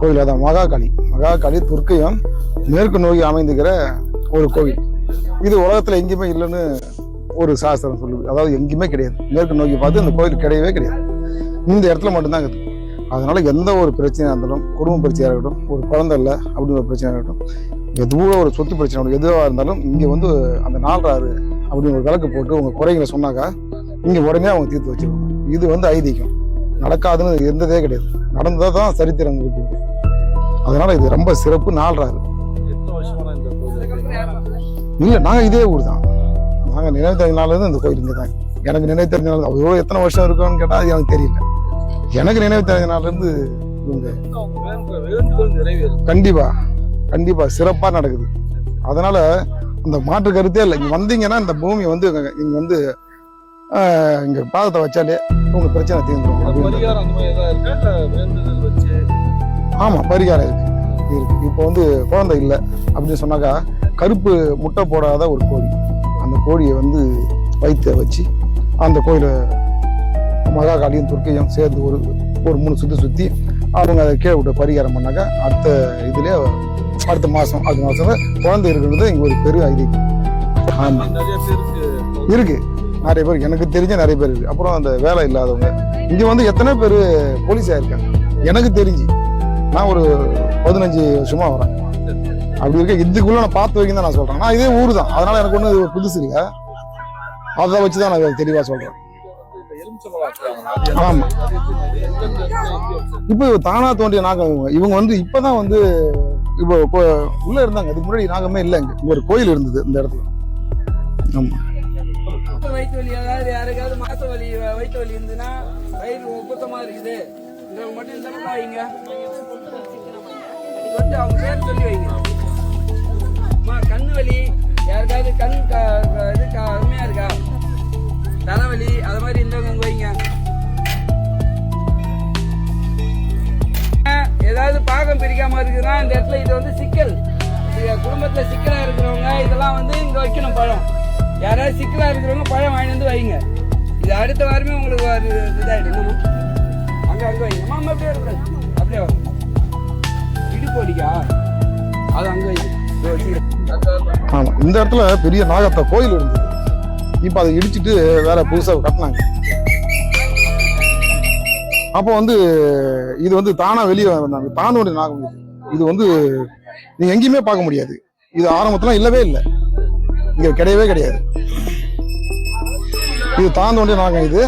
கோயில் அதான் மகாகாளி. மகாகாளி துர்க்கையும் மேற்கு நோக்கி அமைந்துக்கிற ஒரு கோவில். இது உலகத்தில் எங்கேயுமே இல்லைன்னு ஒரு சாஸ்திரம் சொல்லுது. அதாவது எங்கேயுமே கிடையாது. மேற்கு நோக்கி பார்த்து அந்த கோயில் கிடையவே கிடையாது. இந்த இடத்துல மட்டும்தான் இருக்குது. அதனால எந்த ஒரு பிரச்சனையாக இருந்தாலும் குடும்ப பிரச்சனையாக இருக்கட்டும் ஒரு குழந்தை இல்லை அப்படின்னு ஒரு பிரச்சனையாக இருக்கட்டும் எதுவோ ஒரு சொத்து பிரச்சனை எதுவாக இருந்தாலும் இங்கே வந்து அந்த நாலராறு அப்படின்னு ஒரு விளக்கு போட்டு உங்கள் குறைகளை சொன்னாக்கா இங்கே உடனே அவங்க தீர்த்து வச்சிருவாங்க. இது வந்து ஐதீகம். நடக்காதுன்னு இருந்ததே கிடையாது. நடந்ததாக தான் சரித்திரம் இருக்கு. அதனால் அதனால இது ரொம்ப சிறப்பு நாள்றாரு. எத்தனை இல்லை நாங்கள் இதே ஊர் தான் நாங்கள் நினைவு தெரிஞ்ச இருந்து இந்த கோயில் இங்கே தான் எனக்கு நினைவு தெரிஞ்ச நாள் அவ்வளோ எத்தனை வருஷம் இருக்கும்னு கேட்டால் எனக்கு தெரியல. எனக்கு நினைவு தெரிஞ்ச இருந்து இவங்க கண்டிப்பாக கண்டிப்பாக சிறப்பாக கண்டிப்பா கண்டிப்பா சிறப்பா நடக்குது. அதனால இந்த மாற்று கருத்தே இல்லை. இங்க வந்தீங்கன்னா இந்த பூமி வந்து இங்க- வந்து இங்க பாதத்தை வச்சாலே உங்க பிரச்சனை தீர்ந்துடும் அப்படின்னு. பரிகாரம் அந்த மாதிரி ஏதாவது இருக்கா? இல்ல வேண்டுதல் வச்சு? ஆமா பரிகாரம் இருக்கு. இருக்கு. இப்போ வந்து குழந்தை இல்லை அப்படின்னு சொன்னாக்கா கருப்பு முட்டை போடாத ஒரு கோழி. அந்த கோழியை வந்து வயிற்ற வச்சு அந்த கோயிலை மகாகாளியும் துர்க்கையும் சேர்ந்து ஒரு ஒரு மூணு சுற்றி சுற்றி அவங்க அதை கீழே விட்டு பரிகாரம் பண்ணாக்கா அடுத்த இதுலேயே அடுத்த மாதம் அடுத்த மாதம் குழந்தை இருக்கிறது இங்கே ஒரு பெரிய ஐதீகம். ஆமாம் நிறைய பேருக்கு இருக்கு. நிறைய பேர் எனக்கு தெரிஞ்ச நிறைய பேர் இருக்கு. அப்புறம் அந்த வேலை இல்லாதவங்க. இங்கே வந்து எத்தனை பேர் போலீஸ் இருக்காங்க எனக்கு தெரிஞ்சு. நான் ஒரு பதினஞ்சு வருஷமா வரேன் அப்படி இருக்க இதுக்குள்ள நான் பார்த்து வரைக்கும் தான் நான் சொல்றேன். நான் இதே ஊர் தான். அதனால எனக்கு ஒன்றும் புதுசு இல்லை. அதை வச்சு தான் நான் தெளிவாக சொல்றேன். ஆமாம் இப்போ தானா தோன்றிய நாகம் இவங்க. வந்து இப்போ தான் வந்து இப்போ இப்போ இருந்தாங்க. அதுக்கு முன்னாடி நாகமே இல்லைங்க ஒரு கோயில் இருந்தது இந்த இடத்துல. ஆமாம் வயிற்று வலி அதாவது யாருக்காவது மாச வலி வயிற்று வலி இருந்ததுன்னா வயிறு ஒப்பத்தமா இருக்குது. இந்த மட்டும் தானே வைங்க வந்து அவங்க பேர் சொல்லி வைங்க. அம்மா வலி யாருக்காவது கண் இது அருமையா இருக்கா? தலைவலி அது மாதிரி இருந்தவங்க வைங்க. ஏதாவது பாகம் பிரிக்காம இருக்குதுன்னா இந்த இடத்துல இது வந்து சிக்கல். குடும்பத்துல சிக்கலா இருக்கிறவங்க இதெல்லாம் வந்து இங்க வைக்கணும் பழம். யாராவது சிக்கலா இருக்கிறவங்க பழம் வாங்கி வந்து வைங்க. இது அடுத்த வாரமே உங்களுக்கு என்னம்மா? அங்க அங்க வைங்க. அம்மா அப்படியே இருக்கக்கூடாது அப்படியே வாங்க இடுப்பு வலிக்கா அது அங்க வைங்க. இதோ வச்சுக்கிறேன். ஆமா இந்த இடத்துல பெரிய நாகத்த கோயில் இருந்தது. இப்ப அதை இடிச்சிட்டு வேற புதுசா கட்டினாங்க. அப்போ வந்து இது வந்து தானா வெளியே வந்தாங்க. தானோட நாகம் இது. வந்து நீங்க எங்கேயுமே பார்க்க முடியாது. இது ஆரம்பத்துல இல்லவே இல்லை. இங்க கிடையவே கிடையாது. இது தாந்தோண்டிய நாகம் இது.